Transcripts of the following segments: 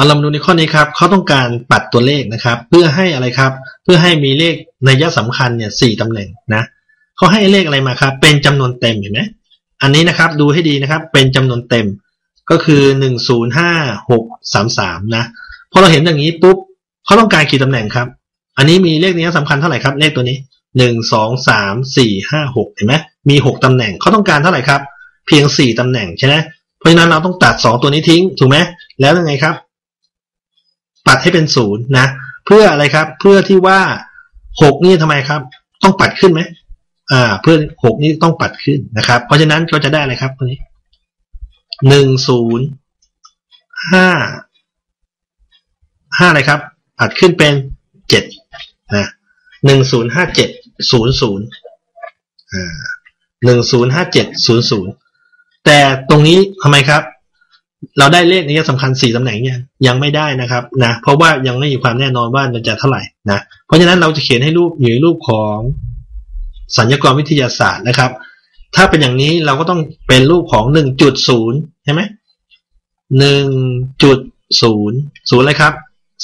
เอารามาดูในข้อนี้ครับเขาต้องการปัดตัวเลขนะครับ เพื่อให้อะไรครับ เพื่อให้มีเลขในยะสำคัญเนี่ยสี่ตำแหน่งนะเขาให้เลขอะไรมาครับ เป็นจำนวนเต็มเห็นไหมอันนี้นะครับดูให้ดีนะครับ เป็นจำนวนเต็มก็คือหนึ่งศูนย์ห้าหกสามสามนะพอเราเห็นอย่างนี้ปุ๊บเขาต้องการกี่ตำแหน่งครับ อันนี้มีเลขนี้สำคัญเท่าไหร่ครับ เลขตัวนี้หนึ่งสองสามสี่ห้าหกเห็นไหมมีหกตำแหน่งเขาต้องการเท่าไหร่ครับ เพียงสี่ตำแหน่งใช่ไหมเพราะฉะนั้นเราต้องตัดสองตัวนี้ทิ้งถูกไหมแล้วยังไงครับ ปัดให้เป็นศูนย์นะ เพื่ออะไรครับ เพื่อที่ว่าหกนี่ทำไมครับ ต้องปัดขึ้นไหมอ่า เพื่อหกนี่ต้องปัดขึ้นนะครับ เพราะฉะนั้นก็จะได้อะไรครับตัวนี้หนึ่งศูนย์ห้าห้าอะไรครับ ปัดขึ้นเป็นเจ็ดนะหนึ่งศูนย์ห้าเจ็ดศูนย์ศูนย์อ่าหนึ่งศูนย์ห้าเจ็ดศูนย์ศูนย์แต่ตรงนี้ทำไมครับ เราได้เลขนี้สำคัญสี่ตำแหน่งเนี่ยยังไม่ได้นะครับนะเพราะว่ายังไม่มีความแน่นอนว่ามันจะเท่าไหร่นะเพราะฉะนั้นเราจะเขียนให้รูปอยู่ในรูปของสัญญกรวิทยาศาสตร์นะครับ ถ้าเป็นอย่างนี้เราก็ต้องเป็นรูปของหนึ่งจุดศูนย์ใช่ไหมหนึ่งจุดศูนย์ศูนย์อะไรครับ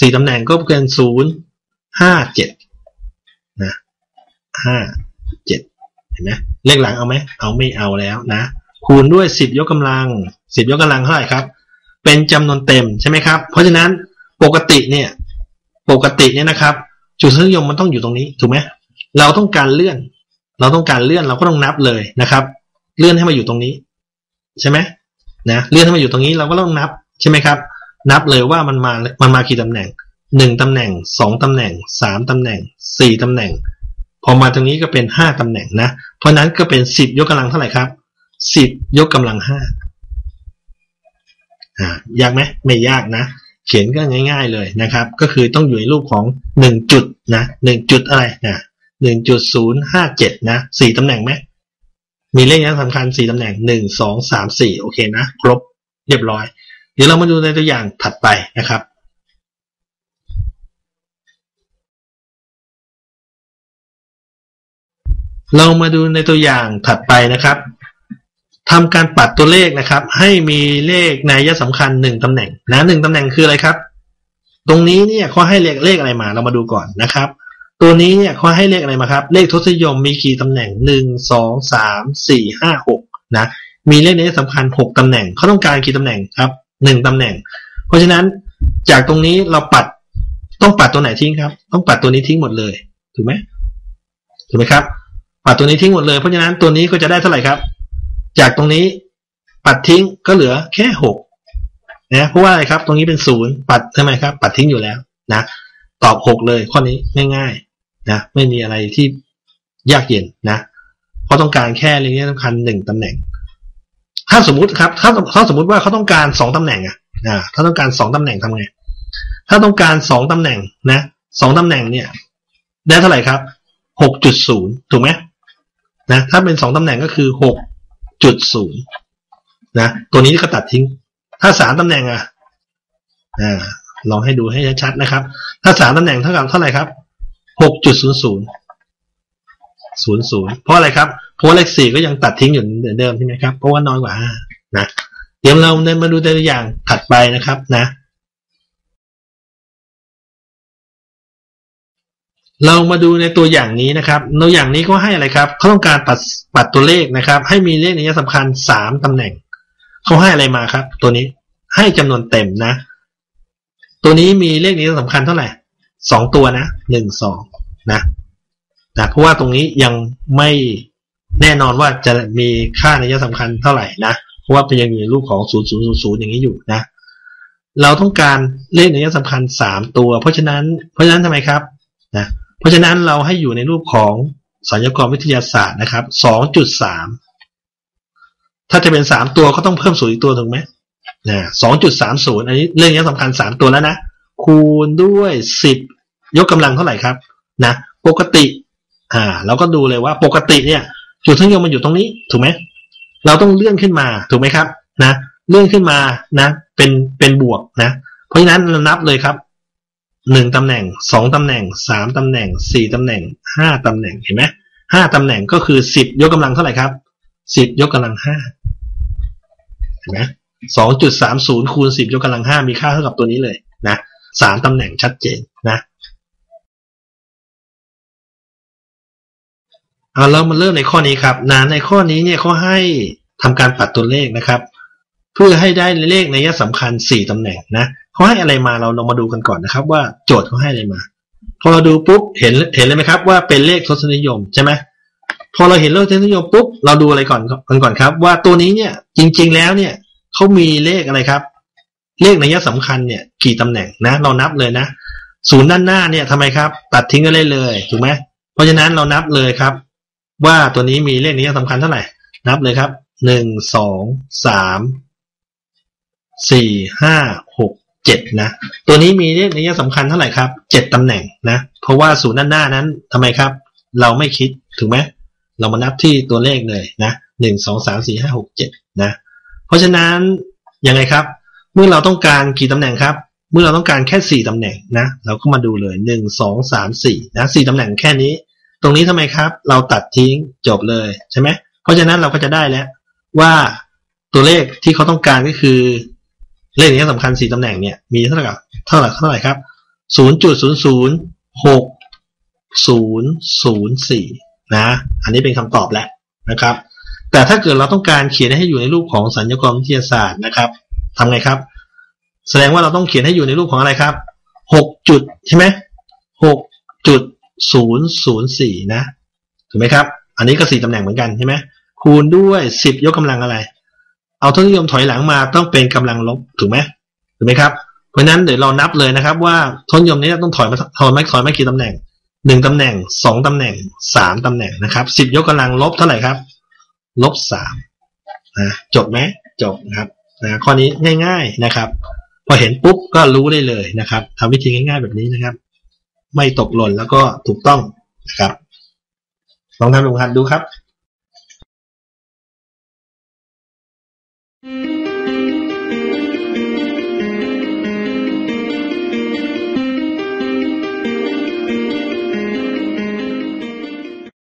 สี่ตำแหน่งก็เป็นศูนย์ห้าเจ็ดนะห้าเจ็ดเห็นไหมเลขหลังเอาไหมเอาไม่เอาแล้วนะ คูณด้วยสิบยกกำลัง สิบยกกำลังเท่าไหร่ครับ เป็นจำนวนเต็มใช่ไหมครับ เพราะฉะนั้นปกติเนี่ย ปกติเนี่ยนะครับ จุดทศนิยมมันต้องอยู่ตรงนี้ถูกไหมเราต้องการเลื่อน เราต้องการเลื่อนเราก็ต้องนับเลยนะครับ เลื่อนให้มาอยู่ตรงนี้ ใช่ไหมนะเลื่อนให้มาอยู่ตรงนี้เราก็ต้องนับใช่ไหมครับ นับเลยว่ามันมามันมากี่ตำแหน่งหนึ่งตำแหน่งสองตำแหน่งสามตำแหน่งสี่ตำแหน่ง พอมาตรงนี้ก็เป็นห้าตำแหน่งนะ เพราะนั้นก็เป็นสิบยกกำลังเท่าไหร่ครับสิบยกกำลังห้า อ่ายากไหมไม่ยากนะ เขียนก็ง่าย ๆเลยนะครับ ก็คือต้องอยู่ในรูปของหนึ่งจุดนะหนึ่งจุดอะไรนะหนึ่งจุดศูนย์ห้าเจ็ดนะสี่ตำแหน่งไหมมีเลขนี้สำคัญสี่ตำแหน่งหนึ่งสองสามสี่โอเคนะ ครบเรียบร้อย เดี๋ยวเรามาดูในตัวอย่างถัดไปนะครับเรามาดูในตัวอย่างถัดไปนะครับ ทำการปัดตัวเลขนะครับ ให้มีเลขในยะสำคัญหนึ่งตำแหน่งนะหนึ่งตำแหน่งคืออะไรครับ ตรงนี้เนี่ยเขาให้เลขเลขอะไรมาเรามาดูก่อนนะครับ ตัวนี้เนี่ยเขาให้เลขอะไรมาครับ เลขทศนิยมมีกี่ตำแหน่งหนึ่งสองสามสี่ห้าหกนะมีเลขในยะสำคัญหกตำแหน่งเขาต้องการกี่ตำแหน่งครับหนึ่งตำแหน่ง เพราะฉะนั้นจากตรงนี้เราปัดต้องปัดตัวไหนทิ้งครับ ต้องปัดตัวนี้ทิ้งหมดเลยถูกไหมถูกไหมครับปัดตัวนี้ทิ้งหมดเลยเพราะฉะนั้นตัวนี้ก็จะได้เท่าไหร่ครับ จากตรงนี้ปัดทิ้งก็เหลือแค่หกนะเพราะว่าอะไรครับ ตรงนี้เป็นศูนย์ปัดทำไมครับ ปัดทิ้งอยู่แล้วนะตอบหกเลยข้อนี้ง่ายๆนะไม่มีอะไรที่ยากเย็นนะเพราะต้องการแค่เรื่องนี้สำคัญหนึ่งตำแหน่ง ถ้าสมมุติครับถ้าถ้าสมมุติว่าเขาต้องการสองตำแหน่งอะนะถ้าต้องการสองตำแหน่งทำไง ถ้าต้องการสองตำแหน่งนะสองตำแหน่งเนี่ยได้เท่าไหร่ครับหกจุดศูนย์ถูกไหมนะถ้าเป็นสองตำแหน่งก็คือหก จุดศูนย์นะตัวนี้ก็ตัดทิ้ง ถ้าสามตำแหน่งอะอ่าลองให้ดูให้ชัดนะครับ ถ้าสามตำแหน่งเท่ากับเท่าไหร่ครับหกจุดศูนย์ศูนย์ศูนย์ศูนย์เพราะอะไรครับเพราะเลขสี่ก็ยังตัดทิ้งอยู่เหมือนเดิมใช่ไหมครับเพราะว่าน้อยกว่าห้านะ เดี๋ยวเราเนี่ยมาดูตัวอย่างถัดไปนะครับนะ เรามาดูในตัวอย่างนี้นะครับตัวอย่างนี้ก็ให้อะไรครับเขาต้องการปัดปัดตัวเลขนะครับ ให้มีเลขในยะสำคัญสามตำแหน่งเขาให้อะไรมาครับ ตัวนี้ให้จำนวนเต็มนะ ตัวนี้มีเลขนี้สำคัญเท่าไหร่สองตัวนะหนึ่งสองนะนะเพราะว่าตรงนี้ยังไม่แน่นอนว่าจะมีค่าในยะสำคัญเท่าไหร่นะเพราะว่าเป็นยังอยู่ในรูปของศูนย์ศูนย์ศูนย์อย่างนี้อยู่นะเราต้องการเลขในยะสำคัญสามตัว เพราะฉะนั้น เพราะฉะนั้นทำไมครับนะ เพราะฉะนั้นเราให้อยู่ในรูปของสัญญกรวิทยาศาสตร์นะครับสองจุดสามถ้าจะเป็นสามตัวก็ต้องเพิ่มศูนย์อีกตัวถูกไหมนะสองจุดสามศูนย์อันนี้เรื่องนี้สำคัญสามตัวแล้วนะ คูณด้วยสิบยกกำลังเท่าไหร่ครับนะปกติ อ่า เราก็ดูเลยว่าปกติเนี่ย จุดทั้งยมมันอยู่ตรงนี้ถูกไหมเราต้องเลื่อนขึ้นมาถูกไหมครับ นะ เลื่อนขึ้นมานะ เป็นเป็นบวกนะ เพราะฉะนั้นเรานับเลยครับ หนึ่งตำแหน่งสองตำแหน่งสามตำแหน่งสี่ตำแหน่งห้าตำแหน่งเห็นไหมห้าตำแหน่งก็คือสิบยกกำลังเท่าไหร่ครับสิบยกกำลังห้าเห็นไหมสองจุดสามศูนย์คูณสิบยกกำลังห้ามีค่าเท่ากับตัวนี้เลยนะสามตำแหน่งชัดเจนนะเอาเรามาเริ่มในข้อนี้ครับนะในข้อนี้เนี่ยเขาให้ทำการปัดตัวเลขนะครับ เพื่อให้ได้เลขในยะสำคัญสี่ตำแหน่งนะเขาให้อะไรมาเราลองมาดูกันก่อนนะครับ ว่าโจทย์เขาให้อะไรมา พอเราดูปุ๊บเห็นเห็นเลยไหมครับ ว่าเป็นเลขทศนิยมใช่ไหมพอเราเห็นเลขทศนิยมปุ๊บเราดูอะไรก่อนกันก่อนครับ ว่าตัวนี้เนี่ยจริง ๆ แล้วเนี่ยเขามีเลขอะไรครับ เลขในยะสำคัญเนี่ยกี่ตำแหน่งนะ เรานับเลยนะศูนย์ด้านหน้าเนี่ยทำไมครับ ตัดทิ้งกันเลยเลยถูกไหมเพราะฉะนั้นเรานับเลยครับ ว่าตัวนี้มีเลขในยะสำคัญเท่าไหร่ นับเลยครับหนึ่งสองสาม สี่ห้าหกเจ็ดนะ ตัวนี้มีเลขในยะสำคัญเท่าไหร่ครับเจ็ดตำแหน่งนะ เพราะว่าศูนย์ด้านหน้านั้นทำไมครับ เราไม่คิดถูกไหมเรามานับที่ตัวเลขเลยนะหนึ่งสองสามสี่ห้าหกเจ็ดนะ เพราะฉะนั้นยังไงครับ เมื่อเราต้องการกี่ตำแหน่งครับ เมื่อเราต้องการแค่สี่ตำแหน่งนะ เราก็มาดูเลยหนึ่งสองสามสี่นะสี่ตำแหน่งแค่นี้ ตรงนี้ทำไมครับ เราตัดทิ้งจบเลยใช่ไหมเพราะฉะนั้นเราก็จะได้แล้วว่าตัวเลขที่เขาต้องการก็คือ เลขนี้สำคัญสี่ตำแหน่งเนี่ยมีเท่าไหร่กับเท่าไหร่เท่าไหร่ครับศูนย์จุดศูนย์ศูนย์หกศูนย์ศูนย์สี่นะ อันนี้เป็นคำตอบแล้วนะครับ แต่ถ้าเกิดเราต้องการเขียนให้อยู่ในรูปของสัญญกรวิทยาศาสตร์นะครับทำไงครับ แสดงว่าเราต้องเขียนให้อยู่ในรูปของอะไรครับหกจุดใช่ไหมหกจุดศูนย์ศูนย์สี่นะ ถูกไหมครับ อันนี้ก็สี่ตำแหน่งเหมือนกันใช่ไหมคูณด้วยสิบยกกำลังอะไร เอาทศนิยมถอยหลังมาต้องเป็นกำลังลบถูกไหมถูกไหมครับ เพราะฉะนั้นเดี๋ยวเรานับเลยนะครับ ว่าทศนิยมนี้ต้องถอยมาถอยมาถอยมากี่ตำแหน่งหนึ่งตำแหน่งสองตำแหน่งสามตำแหน่งนะครับสิบยกกำลังลบเท่าไหร่ครับลบสามนะจบไหมจบนะครับนะข้อนี้ง่าย ๆนะครับ พอเห็นปุ๊บก็รู้ได้เลยนะครับทำวิธีง่าย ๆ แบบนี้นะครับ ไม่ตกหล่นแล้วก็ถูกต้องนะครับลองทำลองหัดดูครับ